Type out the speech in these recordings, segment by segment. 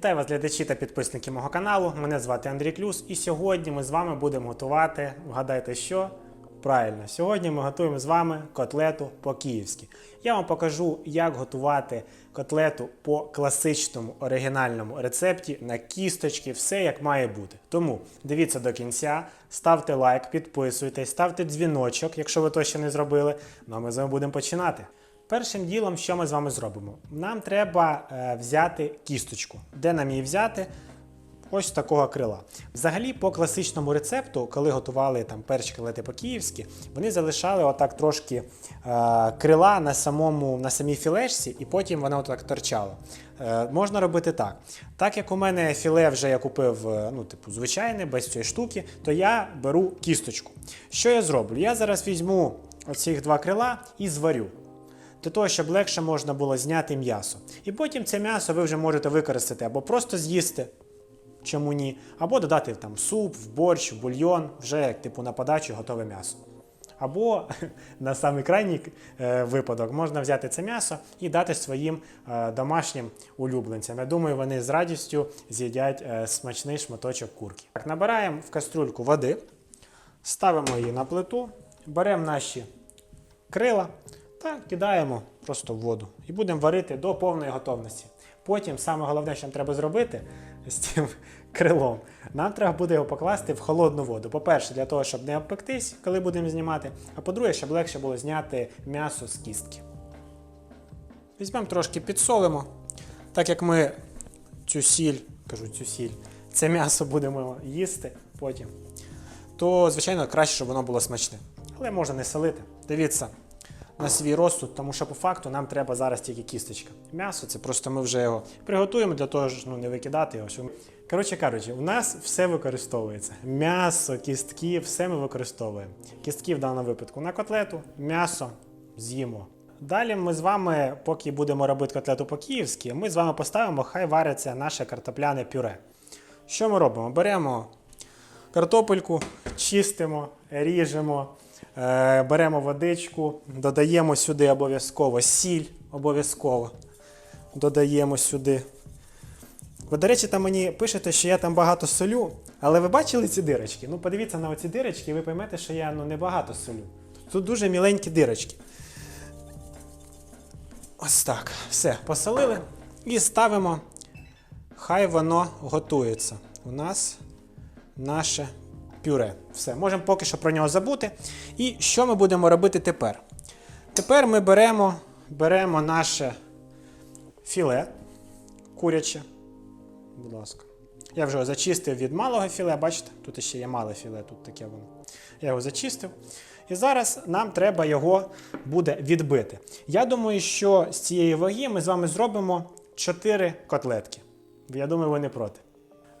Вітаю вас, глядачі та підписники мого каналу. Мене звати Андрій Клюс, і сьогодні ми з вами будемо готувати. Вгадайте, що? Правильно, сьогодні ми готуємо з вами котлету по-київськи. Я вам покажу, як готувати котлету по класичному оригінальному рецепті на кісточки, все як має бути. Тому дивіться до кінця, ставте лайк, підписуйтесь, ставте дзвіночок, якщо ви то ще не зробили. Ну а ми з вами будемо починати. Першим ділом, що ми з вами зробимо? Нам треба е, взяти кісточку. Де нам її взяти? Ось такого крила. Взагалі, по класичному рецепту, коли готували там перші котлети по-київськи, вони залишали отак трошки е, крила на самому на самій філешці, і потім вона отак торчала. Е, можна робити так. Так як у мене філе вже я купив, е, ну, типу, звичайне, без цієї штуки, то я беру кісточку. Що я зроблю? Я зараз візьму оці два крила і зварю для того, щоб легше можна було зняти м'ясо. І потім це м'ясо ви вже можете використати або просто з'їсти, чому ні, або додати там суп, в борщ, в бульйон, вже як типу на подачу готове м'ясо. Або на самий крайній е, випадок можна взяти це м'ясо і дати своїм е, домашнім улюбленцям. Я думаю, вони з радістю з'їдять е, смачний шматочок курки. Так, набираємо в каструльку води, ставимо її на плиту, беремо наші крила та кидаємо просто в воду і будемо варити до повної готовності. Потім саме головне, що нам треба зробити з цим крилом, нам треба буде його покласти в холодну воду. По-перше, для того, щоб не обпектись, коли будемо знімати. А по-друге, щоб легше було зняти м'ясо з кістки. Візьмемо трошки підсолимо, так як ми цю сіль, кажу цю сіль, це м'ясо будемо їсти потім, то, звичайно, краще, щоб воно було смачне. Але можна не солити. Дивіться на свій розсуд, тому що по факту нам треба зараз тільки кісточка. М'ясо це просто ми вже його приготуємо для того, щоб ну, не викидати його. Коротше кажучи, у нас все використовується. М'ясо, кістки, все ми використовуємо. Кістки в даному випадку на котлету, м'ясо з'їмо. Далі ми з вами, поки будемо робити котлету по-київськи, ми з вами поставимо, хай вариться наше картопляне пюре. Що ми робимо? Беремо картопельку, чистимо, ріжемо, беремо водичку, додаємо сюди обов'язково сіль, обов'язково додаємо сюди. Ви, до речі, там мені пишете, що я там багато солю, але ви бачили ці дирочки? Ну, подивіться на оці дирочки, і ви поймете, що я ну, не багато солю. Тут дуже міленькі дирочки. Ось так. Все, посолили і ставимо. Хай воно готується. У нас наше пюре. Все, можемо поки що про нього забути. І що ми будемо робити тепер? Тепер ми беремо, беремо наше філе куряче. Будь ласка. Я вже його зачистив від малого філе, бачите, тут ще є мале філе, тут таке воно. Я його зачистив. І зараз нам треба його буде відбити. Я думаю, що з цієї ваги ми з вами зробимо 4 котлетки. Я думаю, ви не проти.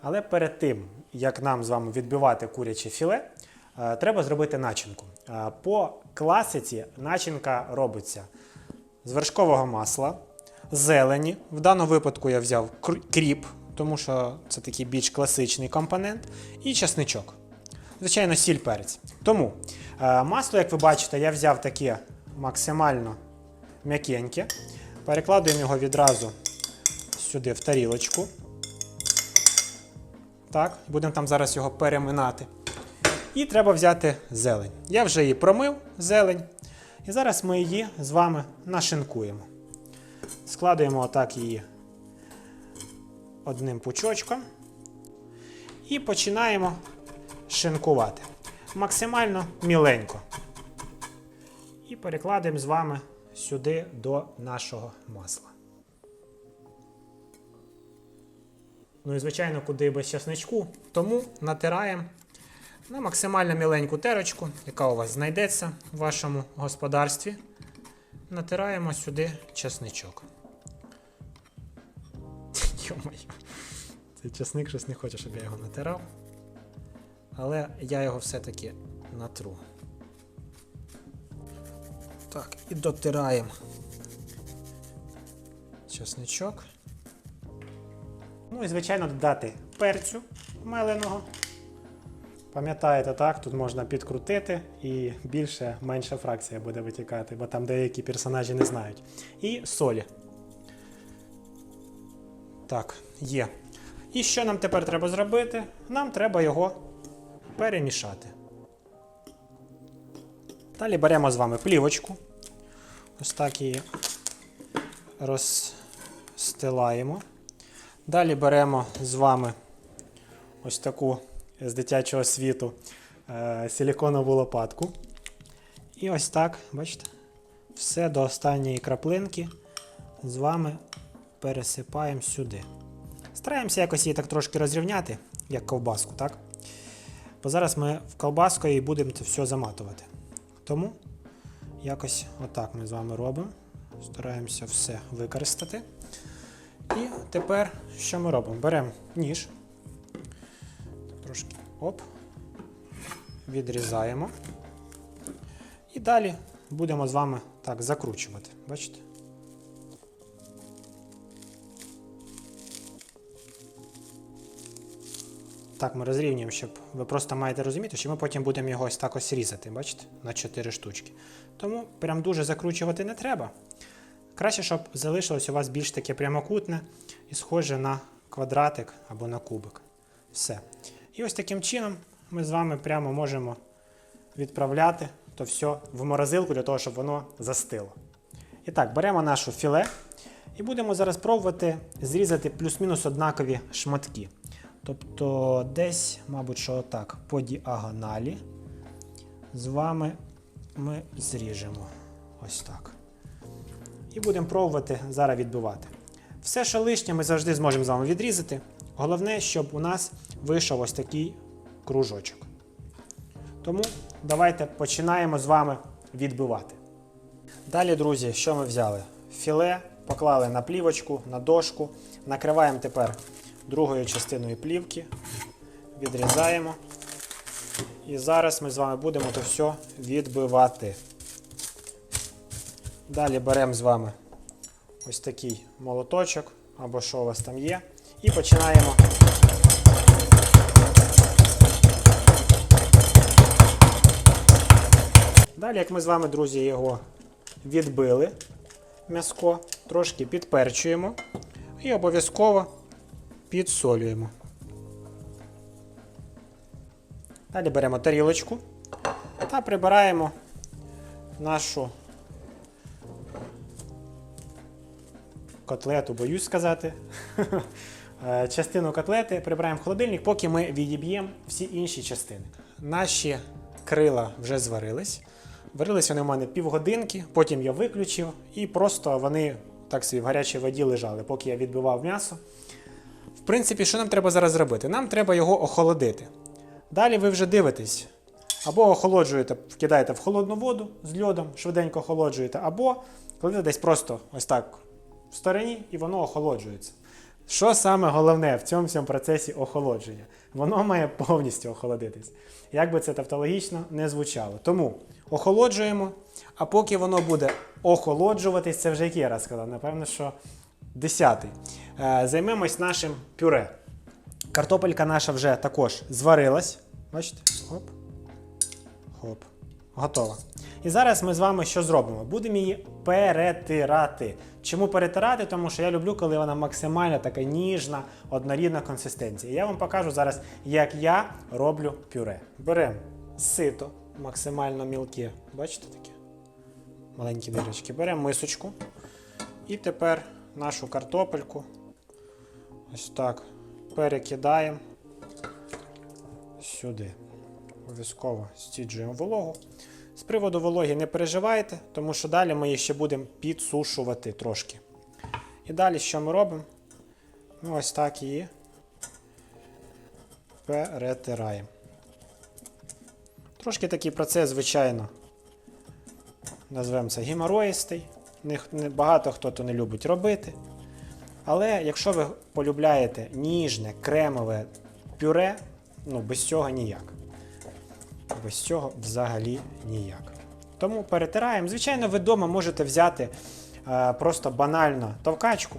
Але перед тим, як нам з вами відбивати куряче філе, е, треба зробити начинку. Е, По класиці начинка робиться з вершкового масла, зелені. В даному випадку я взяв кріп, тому що це такий більш класичний компонент, і часничок. Звичайно, сіль перець. Тому е, масло, як ви бачите, я взяв таке максимально м'якеньке. Перекладуємо його відразу сюди в тарілочку. Так, будемо там зараз його переминати. І треба взяти зелень. Я вже її промив, зелень. І зараз ми її з вами нашинкуємо. Складуємо отак її одним пучочком. І починаємо шинкувати. Максимально міленько. І перекладемо з вами сюди до нашого масла. Ну і звичайно, куди без часничку. Тому натираємо на максимально міленьку терочку, яка у вас знайдеться в вашому господарстві. Натираємо сюди часничок. Йо-моє. Цей часник щось не хоче, щоб я його натирав. Але я його все-таки натру. Так, і дотираємо часничок. Ну і, звичайно, додати перцю меленого. Пам'ятаєте, так, тут можна підкрутити і більше, менша фракція буде витікати, бо там деякі персонажі не знають. І солі. Так, є. І що нам тепер треба зробити? Нам треба його перемішати. Далі беремо з вами плівочку. Ось так її розстилаємо. Далі беремо з вами ось таку з дитячого світу е, силіконову лопатку. І ось так, бачите, все до останньої краплинки з вами пересипаємо сюди. Стараємося якось її так трошки розрівняти, як ковбаску, так? Бо зараз ми в ковбаску і будемо це все заматувати. Тому якось отак ми з вами робимо. Стараємося все використати. І тепер що ми робимо? Беремо ніж. Трошки оп. Відрізаємо. І далі будемо з вами так закручувати. Бачите? Так, ми розрівнюємо, щоб ви просто маєте розуміти, що ми потім будемо його ось так ось різати, бачите, на 4 штучки. Тому прям дуже закручувати не треба. Краще, щоб залишилось у вас більш таке прямокутне і схоже на квадратик або на кубик. Все. І ось таким чином ми з вами прямо можемо відправляти то все в морозилку для того, щоб воно застило. І так, беремо нашу філе і будемо зараз пробувати зрізати плюс-мінус однакові шматки. Тобто десь, мабуть, що отак, по діагоналі з вами ми зріжемо. Ось так. І будемо пробувати зараз відбивати. Все, що лишнє, ми завжди зможемо з вами відрізати. Головне, щоб у нас вийшов ось такий кружочок. Тому давайте починаємо з вами відбивати. Далі, друзі, що ми взяли? Філе поклали на плівочку, на дошку. Накриваємо тепер другою частиною плівки, відрізаємо. І зараз ми з вами будемо то все відбивати. Далі беремо з вами ось такий молоточок, або що у вас там є, і починаємо. Далі, як ми з вами, друзі, його відбили, м'яско, трошки підперчуємо і обов'язково підсолюємо. Далі беремо тарілочку та прибираємо нашу котлету, боюсь сказати. Е, Частину котлети прибираємо в холодильник, поки ми відіб'ємо всі інші частини. Наші крила вже зварились. Варились вони в мене півгодинки, потім я виключив і просто вони так собі в гарячій воді лежали, поки я відбивав м'ясо. В принципі, що нам треба зараз зробити? Нам треба його охолодити. Далі ви вже дивитесь. Або охолоджуєте, вкидаєте в холодну воду з льодом, швиденько охолоджуєте, або кладете десь просто ось так в стороні і воно охолоджується. Що саме головне в цьому всьому процесі охолодження? Воно має повністю охолодитись. Як би це тавтологічно не звучало. Тому охолоджуємо, а поки воно буде охолоджуватись, це вже який я раз сказав, напевно, що десятий. Е, Займемось нашим пюре. Картопелька наша вже також зварилась. Бачите? Хоп. Хоп. Готова. І зараз ми з вами що зробимо? Будемо її перетирати. Чому перетирати? Тому що я люблю, коли вона максимально така ніжна, однорідна консистенція. Я вам покажу зараз, як я роблю пюре. Беремо сито, максимально мілке. Бачите таке? Маленькі дирочки. Беремо мисочку. І тепер нашу картопельку ось так перекидаємо сюди. Обов'язково стіджуємо вологу. З приводу вологи не переживайте, тому що далі ми її ще будемо підсушувати трошки. І далі що ми робимо? Ми ось так її перетираємо. Трошки такий процес, звичайно, назвемо це геморроїстий. Багато хто то не любить робити. Але якщо ви полюбляєте ніжне, кремове пюре, ну без цього ніяк. Без цього взагалі ніяк. Тому перетираємо. Звичайно, ви вдома можете взяти е, просто банально товкачку,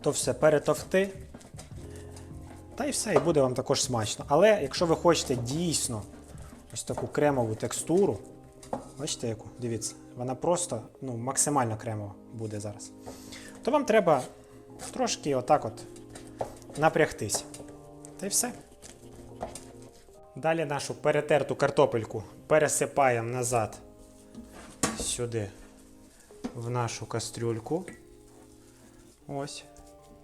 то все перетовти. Та й все, і буде вам також смачно. Але якщо ви хочете дійсно ось таку кремову текстуру, бачите яку? Дивіться, вона просто ну, максимально кремова буде зараз. То вам треба трошки отак от напрягтись. Та й все. Далі нашу перетерту картопельку пересипаємо назад сюди в нашу кастрюльку. Ось.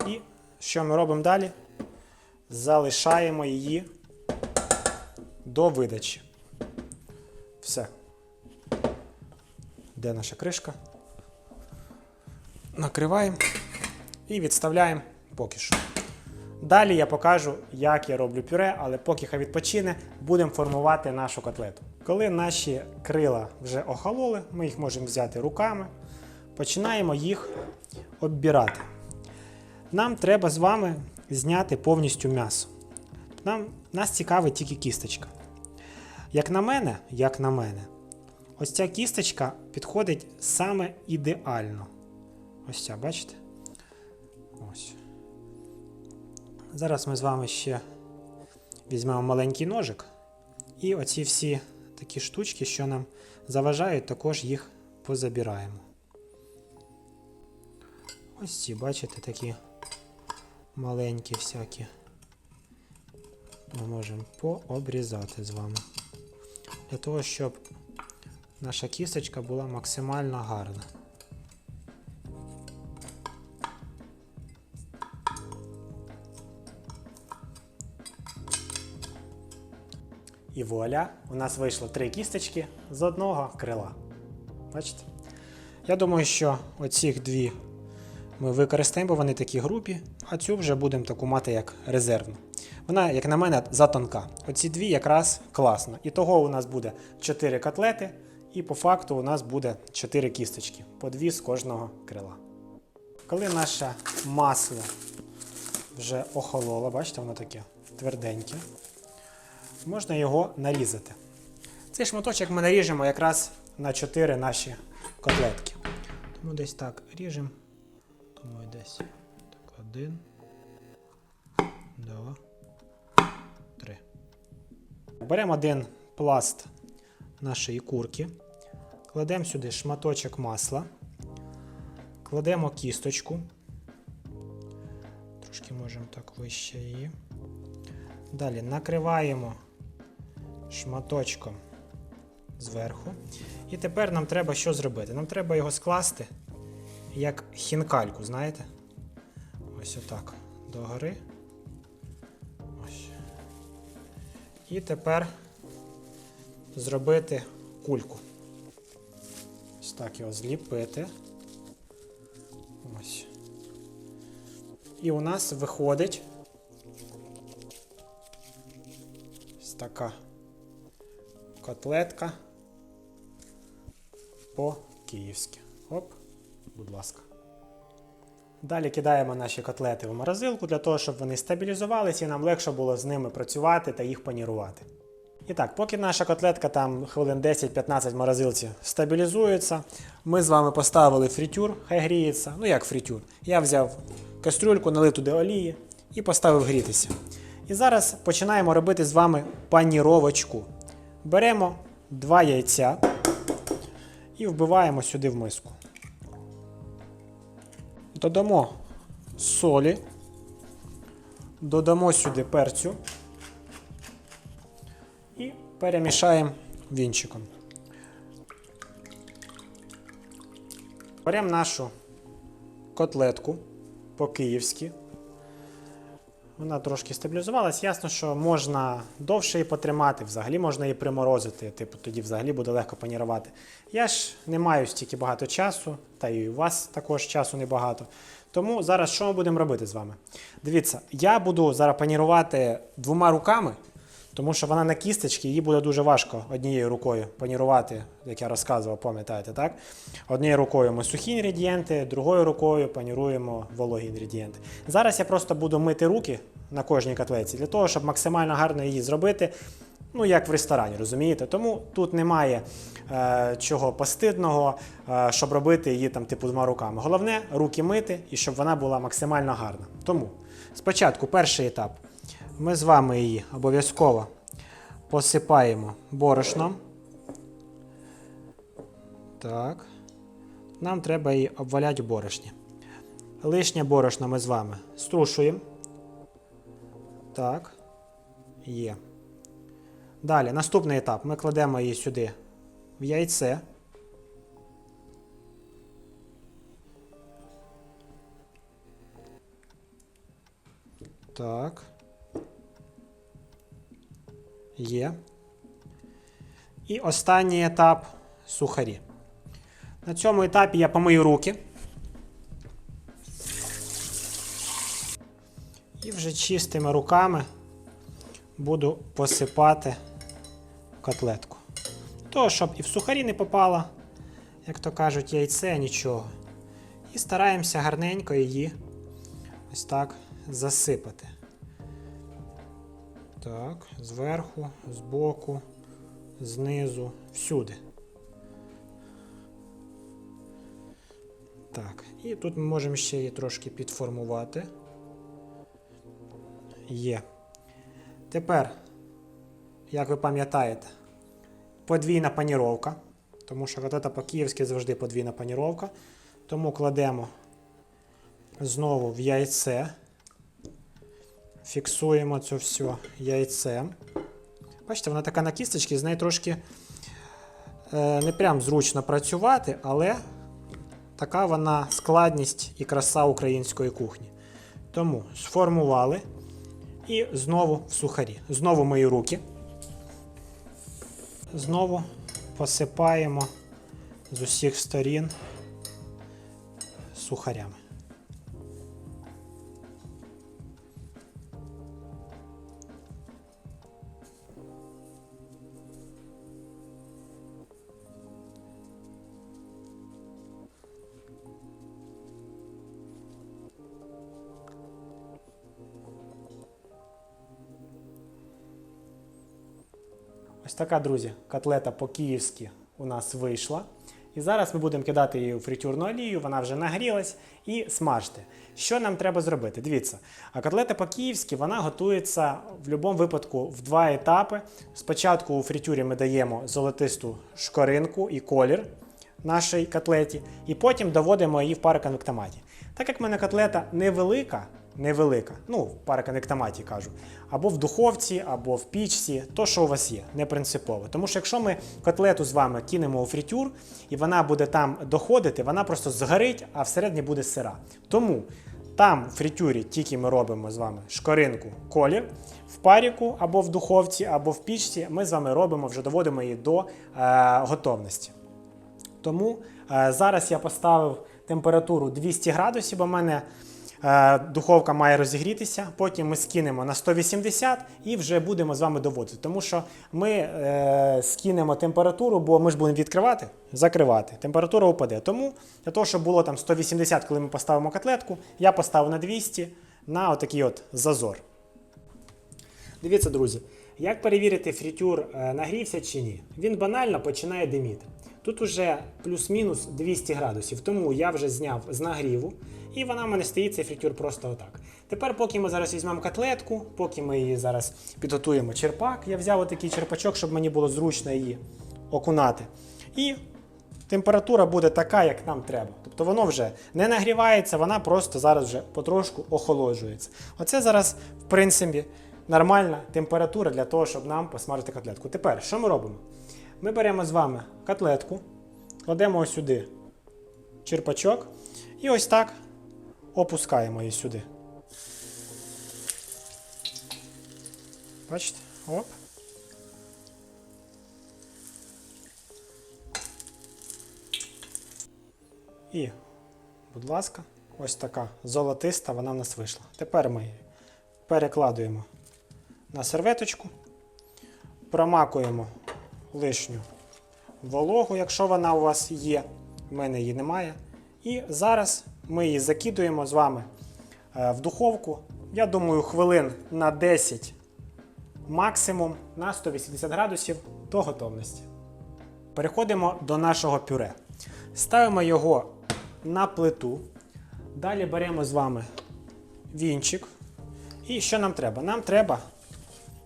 І що ми робимо далі? Залишаємо її до видачі. Все. Де наша кришка? Накриваємо і відставляємо поки що. Далі я покажу, як я роблю пюре, але поки хай відпочине, будемо формувати нашу котлету. Коли наші крила вже охололи, ми їх можемо взяти руками, починаємо їх оббирати. Нам треба з вами зняти повністю м'ясо. Нам, нас цікавить тільки кісточка. Як на мене, як на мене, ось ця кісточка підходить саме ідеально. Ось ця, бачите? Ось. Зараз ми з вами ще візьмемо маленький ножик. І оці всі такі штучки, що нам заважають, також їх позабираємо. Ось ці, бачите, такі маленькі всякі. Ми можемо пообрізати з вами. Для того, щоб наша кісточка була максимально гарна. І вуаля, у нас вийшло три кісточки з одного крила. Бачите? Я думаю, що оцих дві ми використаємо, бо вони такі групі, а цю вже будемо таку мати як резервну. Вона, як на мене, затонка. Оці дві якраз класно. І того у нас буде 4 котлети, і по факту у нас буде 4 кісточки, по дві з кожного крила. Коли наше масло вже охололо, бачите, воно таке тверденьке, можна його нарізати. Цей шматочок ми наріжемо якраз на 4 наші котлетки. Тому десь так ріжемо. Думаю, десь так, один, два, три. Беремо один пласт нашої курки, кладемо сюди шматочок масла, кладемо кісточку. Трошки можемо так вище її. Далі накриваємо шматочком зверху. І тепер нам треба що зробити? Нам треба його скласти як хінкальку, знаєте? Ось отак. Догори. Ось. І тепер зробити кульку. Ось так його зліпити. Ось. І у нас виходить ось така котлетка по-київськи. Оп, будь ласка. Далі кидаємо наші котлети в морозилку для того, щоб вони стабілізувалися і нам легше було з ними працювати та їх панірувати. І так, поки наша котлетка там хвилин 10-15 в морозилці стабілізується, ми з вами поставили фритюр, хай гріється. Ну як фритюр? Я взяв кастрюльку, налив туди олії і поставив грітися. І зараз починаємо робити з вами паніровочку. Беремо два яйця і вбиваємо сюди в миску. Додамо солі, додамо сюди перцю і перемішаємо вінчиком. Беремо нашу котлетку по-київськи. Вона трошки стабілізувалась. Ясно, що можна довше її потримати, взагалі можна її приморозити, типу, тоді взагалі буде легко панірувати. Я ж не маю стільки багато часу, та і у вас також часу небагато. Тому зараз що ми будемо робити з вами? Дивіться, я буду зараз панірувати двома руками, тому що вона на кісточці, її буде дуже важко однією рукою панірувати, як я розказував, пам'ятаєте, так? Однією рукою ми сухі інгредієнти, другою рукою паніруємо вологі інгредієнти. Зараз я просто буду мити руки на кожній котлеці для того, щоб максимально гарно її зробити. Ну, як в ресторані, розумієте? Тому тут немає е, чого постидного, е, щоб робити її там, типу, двома руками. Головне руки мити і щоб вона була максимально гарна. Тому спочатку перший етап. Ми з вами її обов'язково посипаємо борошном. Так. Нам треба її обваляти в борошні. Лишнє борошно ми з вами струшуємо. Так. Є. Далі, наступний етап. Ми кладемо її сюди в яйце. Так. Є. І останній етап сухарі. На цьому етапі я помию руки. І вже чистими руками буду посипати котлетку. То, щоб і в сухарі не попало, як то кажуть, яйце, нічого. І стараємося гарненько її ось так засипати. Так, зверху, збоку, знизу, всюди. Так, і тут ми можемо ще її трошки підформувати. Є. Тепер, як ви пам'ятаєте, подвійна паніровка, тому що котлета по-київськи завжди подвійна паніровка. Тому кладемо знову в яйце, фіксуємо це все яйцем. Бачите, вона така на кісточці, з нею трошки е, не прям зручно працювати, але така вона складність і краса української кухні. Тому сформували і знову в сухарі. Знову мої руки. Знову посипаємо з усіх сторін сухарями. Така, друзі, котлета по-київськи у нас вийшла. І зараз ми будемо кидати її у фритюрну олію, вона вже нагрілась, і смажте. Що нам треба зробити? Дивіться, а котлета по-київськи вона готується в будь-якому випадку в два етапи. Спочатку у фритюрі ми даємо золотисту шкоринку і колір нашій котлеті, і потім доводимо її в пароконвектоматі. Так як в мене котлета невелика, невелика, ну, в пароконвектоматі кажу, або в духовці, або в пічці, то що у вас є, не принципово. Тому що якщо ми котлету з вами кинемо у фритюр, і вона буде там доходити, вона просто згорить, а всередині буде сира. Тому там в фритюрі тільки ми робимо з вами шкоринку, колір. В паріку або в духовці, або в пічці ми з вами робимо, вже доводимо її до е, готовності. Тому е, зараз я поставив температуру 200 градусів, бо в мене духовка має розігрітися. Потім ми скинемо на 180 і вже будемо з вами доводити. Тому що ми е, скинемо температуру, бо ми ж будемо відкривати, закривати. Температура упаде. Тому для того, щоб було там 180, коли ми поставимо котлетку, я поставив на 200 на отакий от зазор. Дивіться, друзі, як перевірити фритюр е, нагрівся чи ні? Він банально починає диміти. Тут уже плюс-мінус 200 градусів, тому я вже зняв з нагріву, і вона в мене стоїть цей фритюр просто отак. Тепер, поки ми зараз візьмемо котлетку, поки ми її зараз підготуємо черпак, я взяв отакий черпачок, щоб мені було зручно її окунати. І температура буде така, як нам треба. Тобто воно вже не нагрівається, вона просто зараз вже потрошку охолоджується. Оце зараз, в принципі, нормальна температура для того, щоб нам посмажити котлетку. Тепер, що ми робимо? Ми беремо з вами котлетку, кладемо сюди черпачок і ось так опускаємо її сюди. Бачите? Оп. І, будь ласка, ось така золотиста вона в нас вийшла. Тепер ми її перекладуємо на серветочку, промакуємо лишню вологу, якщо вона у вас є. В мене її немає. І зараз ми її закидуємо з вами е, в духовку. Я думаю, хвилин на 10 максимум на 180 градусів до готовності. Переходимо до нашого пюре. Ставимо його на плиту. Далі беремо з вами вінчик. І що нам треба? Нам треба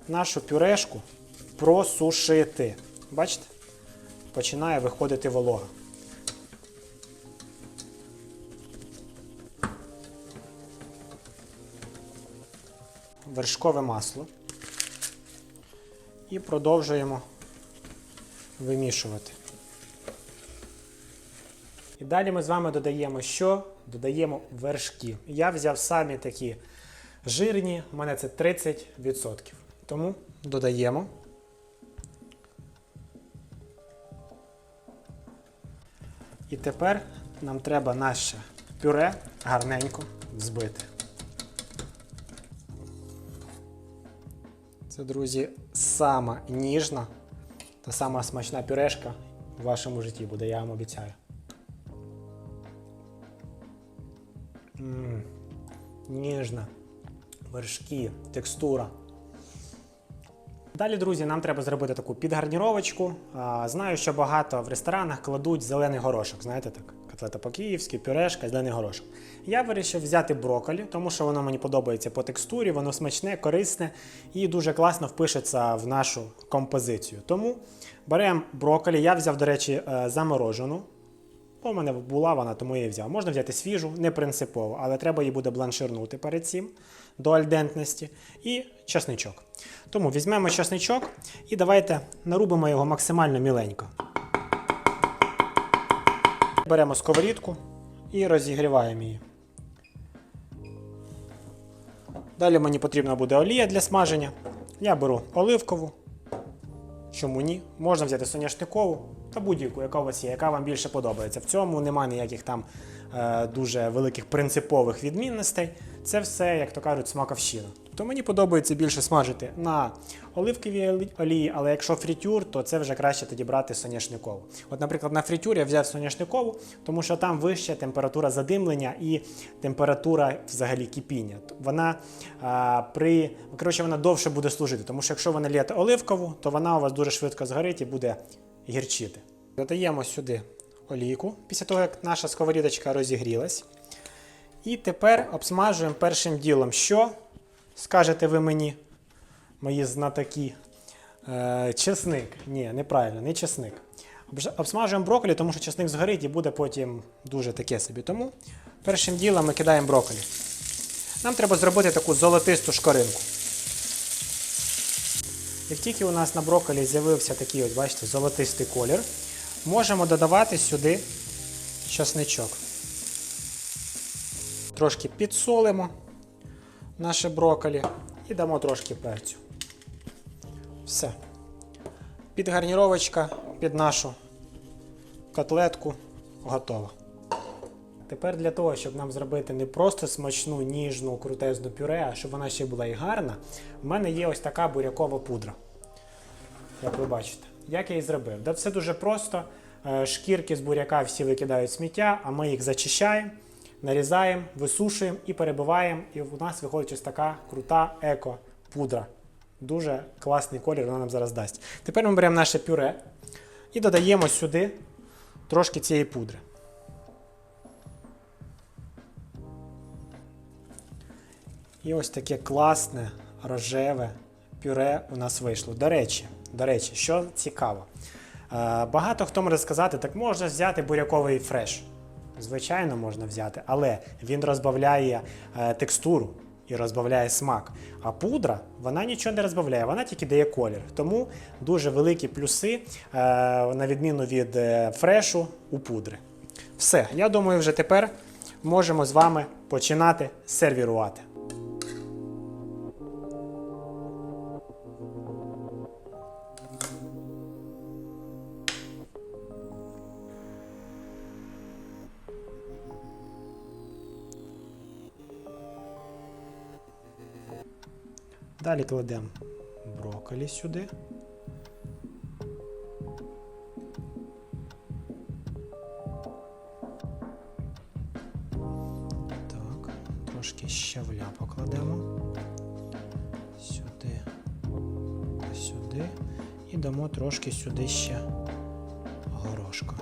нашу пюрешку просушити. Бачите? Починає виходити волога. Вершкове масло і продовжуємо вимішувати. І далі ми з вами додаємо що? Додаємо вершки. Я взяв самі такі жирні, у мене це 30%. Тому додаємо. І тепер нам треба наше пюре гарненько взбити. Це, друзі, сама ніжна та сама смачна пюрешка в вашому житті буде, я вам обіцяю. М, Ніжна, вершки, текстура. Далі, друзі, нам треба зробити таку підгарніровочку. Знаю, що багато в ресторанах кладуть зелений горошок. Знаєте так? Котлета по-київськи, пюрешка, зелений горошок. Я вирішив взяти брокколі, тому що воно мені подобається по текстурі, воно смачне, корисне і дуже класно впишеться в нашу композицію. Тому беремо брокколі. Я взяв, до речі, е, заморожену. У мене була вона, тому я її взяв. Можна взяти свіжу, не принципово, але треба її буде бланширнути перед цим до альдентності. І часничок. Тому візьмемо часничок і давайте нарубимо його максимально міленько. Беремо сковорідку і розігріваємо її. Далі мені потрібна буде олія для смаження. Я беру оливкову. Чому ні? Можна взяти соняшникову та будь-яку, яка у вас є, яка вам більше подобається. В цьому немає ніяких там е, дуже великих принципових відмінностей. Це все, як то кажуть, смаковщина. Тобто мені подобається більше смажити на оливковій олії, але якщо фрітюр, то це вже краще тоді брати соняшникову. От, наприклад, на фрітюр я взяв соняшникову, тому що там вища температура задимлення і температура взагалі кипіння. Вона а, при коротше, вона довше буде служити, тому що якщо ви налієте оливкову, то вона у вас дуже швидко згорить і буде гірчити. Додаємо сюди олійку після того, як наша сковорідочка розігрілась. І тепер обсмажуємо першим ділом, що скажете ви мені, мої знатоки. Е, чесник. Ні, неправильно, не чесник. Обсмажуємо брокколі, тому що чесник згорить і буде потім дуже таке собі. Тому першим ділом ми кидаємо брокколі. Нам треба зробити таку золотисту шкоринку. Як тільки у нас на брокколі з'явився такий, от, бачите, золотистий колір, можемо додавати сюди часничок. Трошки підсолимо наше брокколі і дамо трошки перцю. Все. Підгарніровочка під нашу котлетку готова. Тепер для того, щоб нам зробити не просто смачну, ніжну, крутезну пюре, а щоб вона ще була і гарна, в мене є ось така бурякова пудра. Як ви бачите. Як я її зробив? Да все дуже просто. Е, Шкірки з буряка всі викидають сміття, а ми їх зачищаємо, нарізаємо, висушуємо і перебиваємо. І у нас виходить ось така крута еко-пудра. Дуже класний колір вона нам зараз дасть. Тепер ми беремо наше пюре і додаємо сюди трошки цієї пудри. І ось таке класне рожеве пюре у нас вийшло. До речі, до речі, що цікаво. Е, Багато хто може сказати, так можна взяти буряковий фреш. Звичайно, можна взяти, але він розбавляє е, текстуру і розбавляє смак. А пудра вона нічого не розбавляє, вона тільки дає колір. Тому дуже великі плюси, е, на відміну від е, фрешу у пудри. Все, я думаю, вже тепер можемо з вами починати сервірувати. Далі кладемо брокколі сюди. Так, трошки щавля покладемо. Сюди та сюди. І дамо трошки сюди ще горошка.